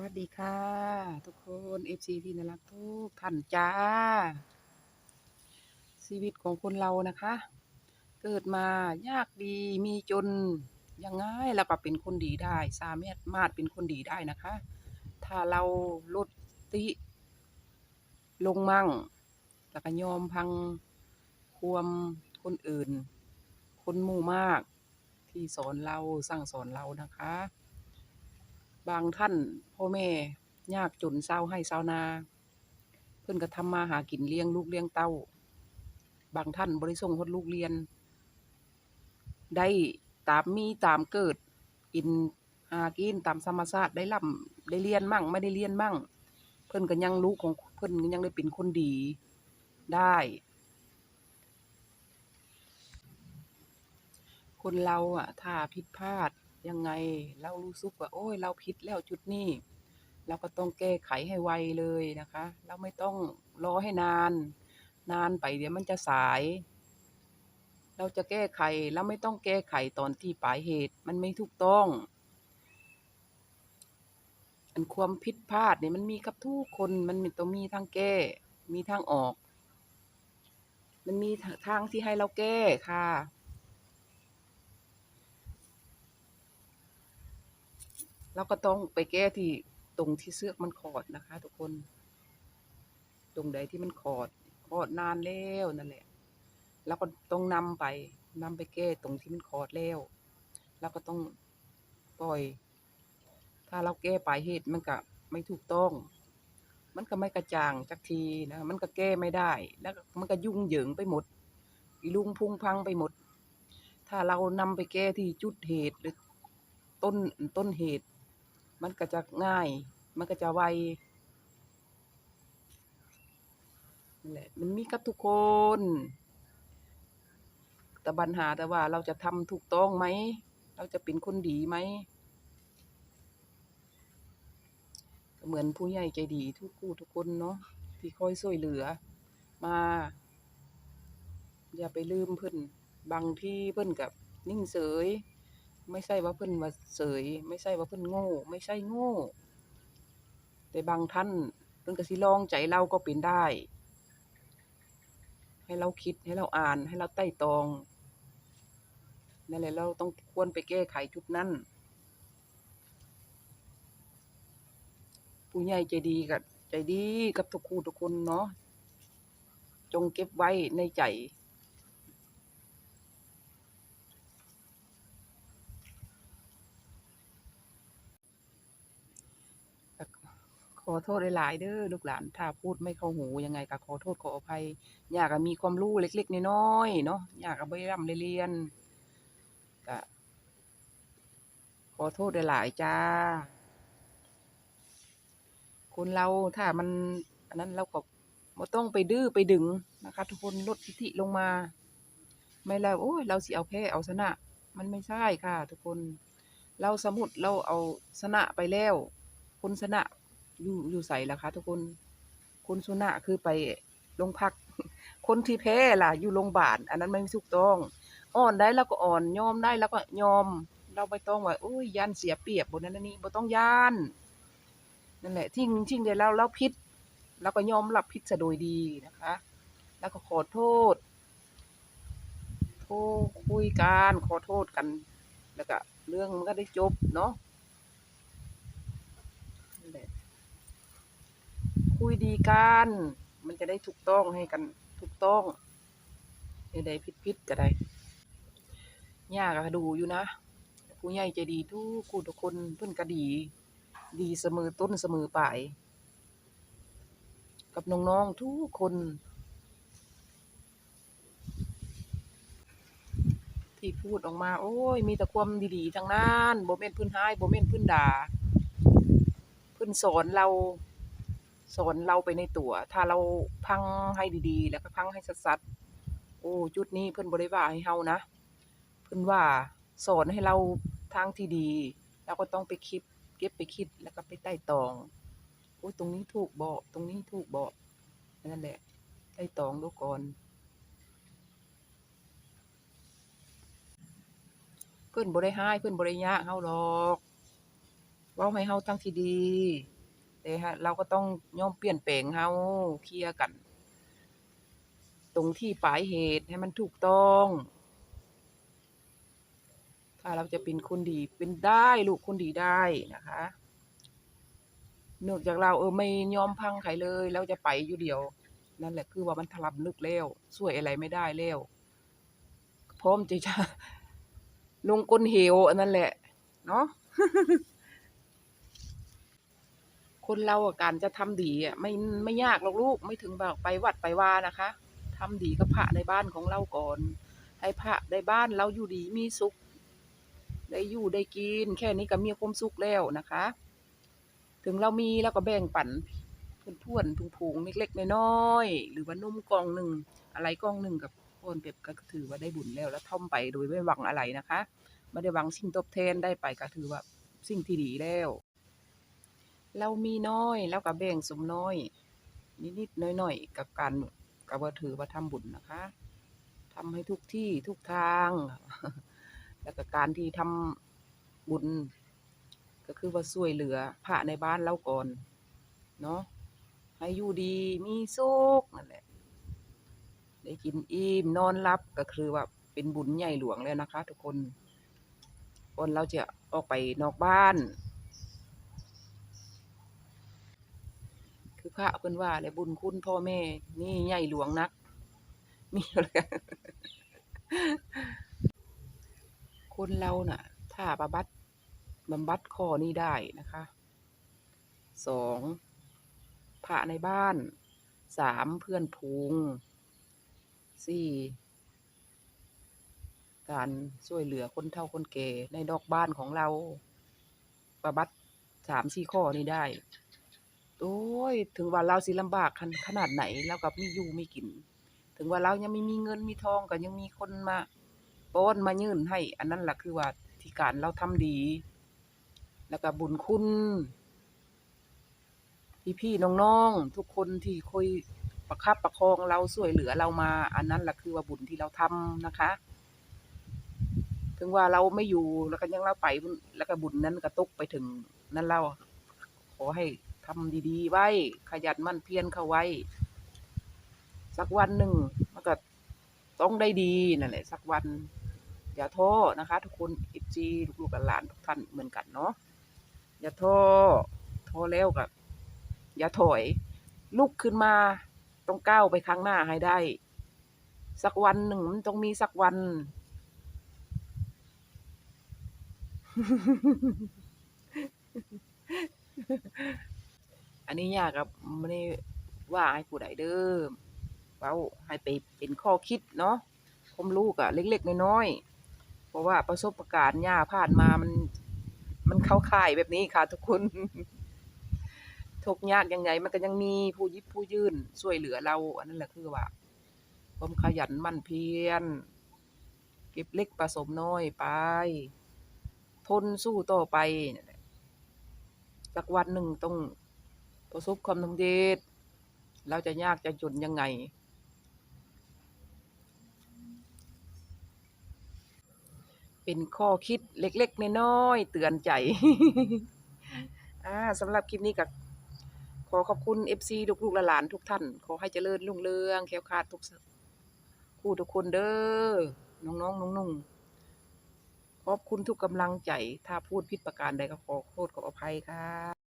วัสดีค่ะ ทุกคน FC ที่น่ารักทุกท่านจ้า ชีวิตของคนเรานะคะ เกิดมายากดีมีจนยังไงแล้วก็เป็นคนดีได้ สามารถเป็นคนดีได้นะคะ ถ้าเราลดติ ลงมั่งแล้วก็ยอมพังความคนอื่น คนหมู่มาก ที่สอนเราสั่งสอนเรานะคะ บางท่านพ่อแม่ยากจนเศร้าให้เศร้านา เพิ่อนก็ทำมาหากินเลี้ยงลูกเลี้ยงเต้า บางท่านบ่ได้ส่งฮอดลูกเรียน ได้ตามมีตามเกิด กินหากินตามธรรมชาติได้ร่ำได้เรียนมั่งไม่ได้เรียนมั่ง เพิ่อนก็ยังลูกของเพิ่อนก็ยังได้เป็นคนดีได้ คนเราอะถ้าผิดพลาด ยังไง เรารู้สึกว่า โอ๊ยเราผิดแล้วจุดนี้ เราก็ต้องแก้ไขให้ไวเลยนะคะ เราไม่ต้องรอให้นาน นานไปเดี๋ยวมันจะสาย เราจะแก้ไขเราไม่ต้องแก้ไขตอนที่ปลายเหตุมันไม่ถูกต้องอันความผิดพลาดเนี่ยมันมีกับทุกคนมันมีต้องมีทางแก้ มีทางออก มันมีทางที่ให้เราแก้ค่ะ เราก็ต้องไปแก้ที่ตรงที่เสื้อมันขอดนะคะ ทุกคน ตรงใดที่มันขอดขอดนานแล้วนั่นแหละ แล้วก็ต้องนำไปนำไปแก้ตรงที่มันขอดแล้ว แล้วก็ต้องปล่อย ถ้าเราแก้ปลายเหตุมันก็ไม่ถูกต้อง มันก็ไม่กระจ่างสักทีนะ มันก็แก้ไม่ได้ แล้วมันก็ยุ่งเหยิงไปหมดอีลุงพุ่งพังไปหมด ถ้าเรานำไปแก้ที่จุดเหตุหรือต้นต้นเหตุ มันก็จะง่าย มันก็จะไวนั่นแหละมันมีกับทุกคน แต่ปัญหาแต่ว่าเราจะทำถูกต้องไหม เราจะเป็นคนดีไหม เหมือนผู้ใหญ่ใจดีทุกคู่ทุกคนเนาะที่คอยช่วยเหลือ มา อย่าไปลืมเพิ่อนบางที่เพิ่อนกับนิ่งเฉย ไม่ใช่ว่าเพิ่นว่าเฉยไม่ใช่ว่าเพิ่นโง่ ไม่ใช่โง่ แต่บางท่านเพิ่นก็สิลองใจเราก็เป็นได้ ให้เราคิดให้เราอ่านให้เราไต่ตรองนั่นแหละเราต้องควรไปแก้ไขจุดนั้นผู้ใหญ่ใจดีกับใจดีกับทุกคู่ทุกคนเนาะจงเก็บไว้ในใจ ขอโทษหลายๆเด้อลูกหลาน ถ้าพูดไม่เข้าหูยังไงก็ขอโทษขออภัย อยากมีความรู้เล็กๆน้อยๆเนาะอยากได้ร่ำเรียนก็ขอโทษหลายๆจ้า คนเราถ้ามันอันนั้นเราก็บ่ต้องไปดื้อไปดึงนะคะ ทุกคนลดทิฐิลงมา ไม่แล้วโอ้ยเราสิเอาแพ้เอาชนะ มันไม่ใช่ค่ะ ทุกคน เราสมมุติเราเอาชนะไปแล้ว คนชนะ อยู่อยู่ไสล่ะคะทุกคนคนชนะคือไปโรงพัก คนที่แพ้ล่ะ อยู่โรงพยาบาลอันนั้นไม่ถูกต้อง อ่อนได้เราก็อ่อนยอมได้เราก็ยอม เราไม่ต้องว่าโอ้ยย้านเสียเปรียบบ่นั้นนนี้บ่ต้องยานนั่นแหละทิ้งทิ้งได้แล้วเราผิดเราก็ยอมรับผิดซะโดยดีนะคะ แล้วก็ขอโทษโทรคุยกันขอโทษกัน แล้วก็เรื่องมันก็ได้จบเนาะนั่นแหละ คุยดีกัน มันจะได้ถูกต้องให้กันถูกต้องใดๆผิดๆก็ได้ย่าก็ดูอยู่นะ ผู้ใหญ่ใจดีทุกคู่ทุกคนเพิ่นก็ดี ดีเสมอต้นเสมอปลายกับน้องๆทุกคน ที่พูดออกมา โอ้ย มีแต่ความดีๆทั้งนั้นโบ่แม่นพิ่นร้ายบ่แม่นพิ่นด่าพิ่นสอนเรา สอนเราไปในตัว ถ้าเราพังให้ดีๆ แล้วก็พังให้สัดๆโอ้จุดนี้เพิ่นบ่ได้ว่าให้เฮานะ เพิ่นว่าสอนให้เราทางที่ดีเราก็ต้องไปคิด เก็บไปคิดแล้วก็ไปไต่ตองโอ้ยตรงนี้ถูกบ่ตรงนี้ถูกบ่นั่นแหละไต่ตองดูก่อนเพิ่อนบ่ได้ร้ายเพิ่อนบ่ได้ยากเฮาดอกเว้าให้เราทางที่ดี แต่หะเราก็ต้องย่อมเปลี่ยนแปลงเราเคลียร์กัน ตรงที่ปลายเหตุให้มันถูกต้อง ถ้าเราจะเป็นคนดีเป็นได้ลูกคนดีได้นะคะเนื่องจากเราเออไม่ยอมพังไผเลยเราจะไปอยู่เดียว นั่นแหละคือว่ามันถลำลึกแล้วช่วยอะไรไม่ได้แล้วพร้อมที่จะลงก้นเหวอันนั้นแหละ เนาะ คนเราอะการจะทำดีอะไม่ไม่ยากหรอกลูกไม่ถึงแบบไปวัดไปวานะคะทำดีกับพระในบ้านของเราก่อน ให้พระในบ้านเราอยู่ดีมีสุข ได้อยู่ได้กิน แค่นี้ก็มีความสุขแล้วนะคะ ถึงเรามีเราก็แบ่งปันเพื่อนๆฝูงๆเล็กๆน้อยๆหรือว่านุ่มกองหนึ่งอะไรกองหนึ่งกับโอนเปรียบก็ถือว่าได้บุญแล้วแล้วท่อมไปโดยไม่หวังอะไรนะคะไม่ได้หวังสิ่งตอบแทนได้ไปก็ถือว่าสิ่งที่ดีแล้ว เรามีน้อยเราก็แบ่งสมน้อย นิดๆน้อยๆกับการก็บ่ถือว่าทำบุญนะคะทำให้ทุกที่ทุกทาง แล้วก็การที่ทำบุญ ก็คือว่าช่วยเหลือพระในบ้านเราก่อนเนาะให้อยู่ดีมีสุขนั่นแหละ ได้กินอิ่มนอนหลับก็คือว่าเป็นบุญใหญ่หลวงแล้วนะคะ ทุกคนก่อนเราจะออกไปนอกบ้าน คือ พระเพิ่นว่าและบุญคุณพ่อแม่ นี่ใหญ่หลวงนัก มีคนเราน่ะ ถ้าบำบัดบำบัดข้อนี้ได้นะคะ2พระในบ้าน3เพื่อนฝูง4การช่วยเหลือคนเฒ่าคนแก่ในนอกบ้านของเราบำบัด3-4ข้อนี้ได้ โอ๊ยถึงว่าเราสิลำบากขนาดไหนเราก็มีอยู่มีกิน ถึงว่าเรายังไม่มีเงินมีทองก็ยังมีคนมาป้อนมายื่นให้ อันนั้นแหละคือว่าที่การเราทำดี แล้วก็บุญคุณ พี่ๆน้องๆทุกคนที่คอยประคับประคองเราช่วยเหลือเรามา อันนั้นแหละคือว่าบุญที่เราทำนะคะ ถึงว่าเราไม่อยู่แล้วก็ยังเราไปแล้วก็บุญนั้นก็ตกไปถึงนั่นแล้วขอให้ ทำดีๆ ไว้ ขยันมั่นเพียรเข้าไว้ สักวันหนึ่งมันก็ต้องได้ดีนั่นแหละสักวัน อย่าท้อนะคะ ทุกคน FC ลูกหลานทุกท่านเหมือนกันเนาะอย่าท้อท้อแล้วก็อย่าถอย ลุกขึ้นมาต้องก้าวไปข้างหน้าให้ได้ สักวันหนึ่งมันต้องมีสักวัน อันนี้ยาก็บ่ได้ว่าให้ผู้ใดเด้อเว้าให้ไปเป็นข้อคิดเนาะความรู้ก็เล็กๆน้อยๆเพราะว่าประสบการณ์ย่าผ่านมามัน มันเข้าข่ายแบบนี้ค่ะ ทุกคนทุกยากยังไงมันก็ยังมีผู้ยิบผู้ยื่นช่วยเหลือเรา อันนั้นแหละคือว่าความขยันมั่นเพียรเก็บเล็กผสมน้อยไป ทนสู้ต่อไปสักวันหนึ่งต้อง ประสบความสำเร็จเราจะยากจะจนยังไง เป็นข้อคิดเล็กๆน้อยๆเตือนใจสำหรับคลิปนี้ก็ขอขอบคุณ FC ลูกๆหลานทุกท่าน ขอให้เจริญรุ่งเรืองแคล้วคลาดทุกคู่ทุกคนเด้อน้องๆนุ่งๆขอบคุณทุกกำลังใจ ถ้าพูดผิดประการใดก็ขอโทษขออภัยค่ะ